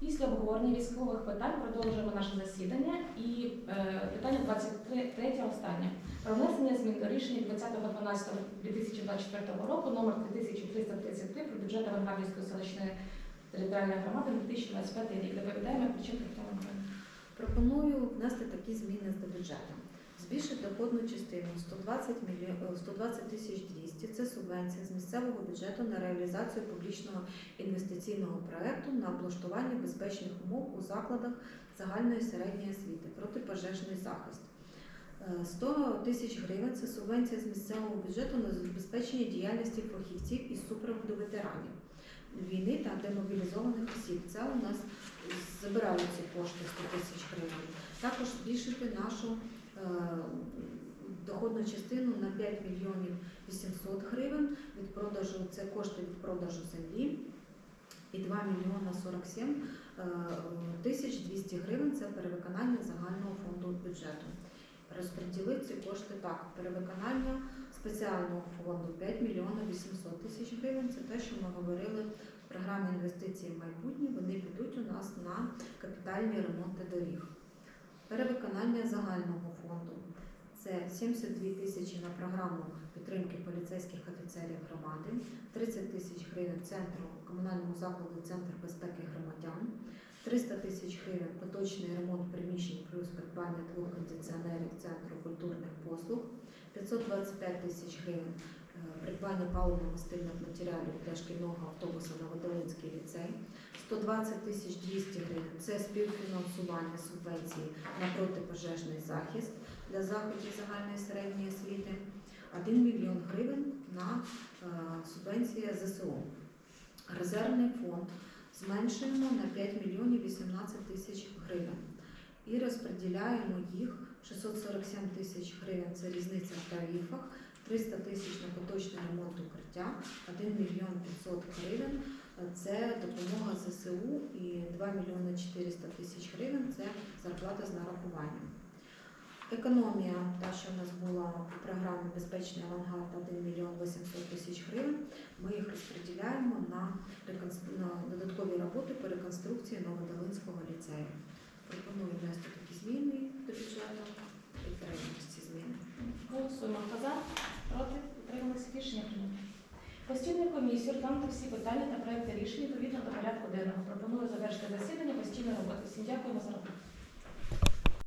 Після обговорення військових питань продовжуємо наше засідання і е, питання 23 останнє. Про внесення змін до рішення 20.12.2024 року номер 3333 про бюджет Авангардівської селищної територіальної громади на 2025 рік. Доповідаємо причин Тетяна Пропоную внести такі зміни до бюджету. Збільшити доходну частину 120 мільйон- е, 120 тисяч 200 – це субвенція з місцевого бюджету на реалізацію публічного інвестиційного проекту на облаштування безпечних умов у закладах загальної середньої освіти, протипожежний захист. Е, 100 тисяч гривень це субвенція з місцевого бюджету на забезпечення діяльності фахівців із супроводу ветеранів війни та демобілізованих осіб. Це у нас забирають ці кошти 100 тисяч гривень. Також збільшити нашу е, доходну частину на 5 мільйонів 800 гривень від продажу, це кошти від продажу землі. І 2 мільйона 47 е, тисяч 200 гривень це перевиконання загального фонду бюджету. Розподілити ці кошти так. Перевиконання спеціального фонду 5 мільйонів 800 тисяч гривень. Це те, що ми говорили в програмі інвестиції в майбутнє. Вони підуть у нас на капітальні ремонти доріг. Перевиконання загального фонду це 72 тисячі на програму підтримки поліцейських офіцерів громади, 30 тисяч гривень центру комунальному закладу Центр безпеки громадян, 300 тисяч гривень поточний ремонт приміщень плюс придбання двох кондиціонерів Центру культурних послуг, 525 тисяч гривень придбання паливно-мастильних матеріалів для шкільного автобуса на Водолинський ліцей, 120 тисяч 200 гривень. Це співфінансування субвенції на протипожежний захист для заходів загальної середньої освіти, 1 мільйон гривень на е, субвенція ЗСУ. Резервний фонд зменшуємо на 5 мільйонів 18 тисяч гривень і розподіляємо їх. 647 тисяч гривень це різниця в тарифах, 300 тисяч на поточний ремонт укриття, 1 мільйон 500 гривень це допомога ЗСУ і 2 мільйони 400 тисяч гривень це зарплата з нарахуванням. Економія, та що в нас була в програмі Безпечний авангард 1 мільйон 800 тисяч гривень, ми їх розподіляємо на, реконс- на додаткові роботи по реконструкції Новодолинського ліцею. Пропоную внести такі зміни до бюджету, підтримати ці зміни. Голосуємо. Хто за? Проти? Утрималися? Рішення прийнято. Комісією розглянути всі питання та проекти рішень відповідно до порядку денного. Пропоную завершити засідання постійної роботи. Всім дякуємо за роботу.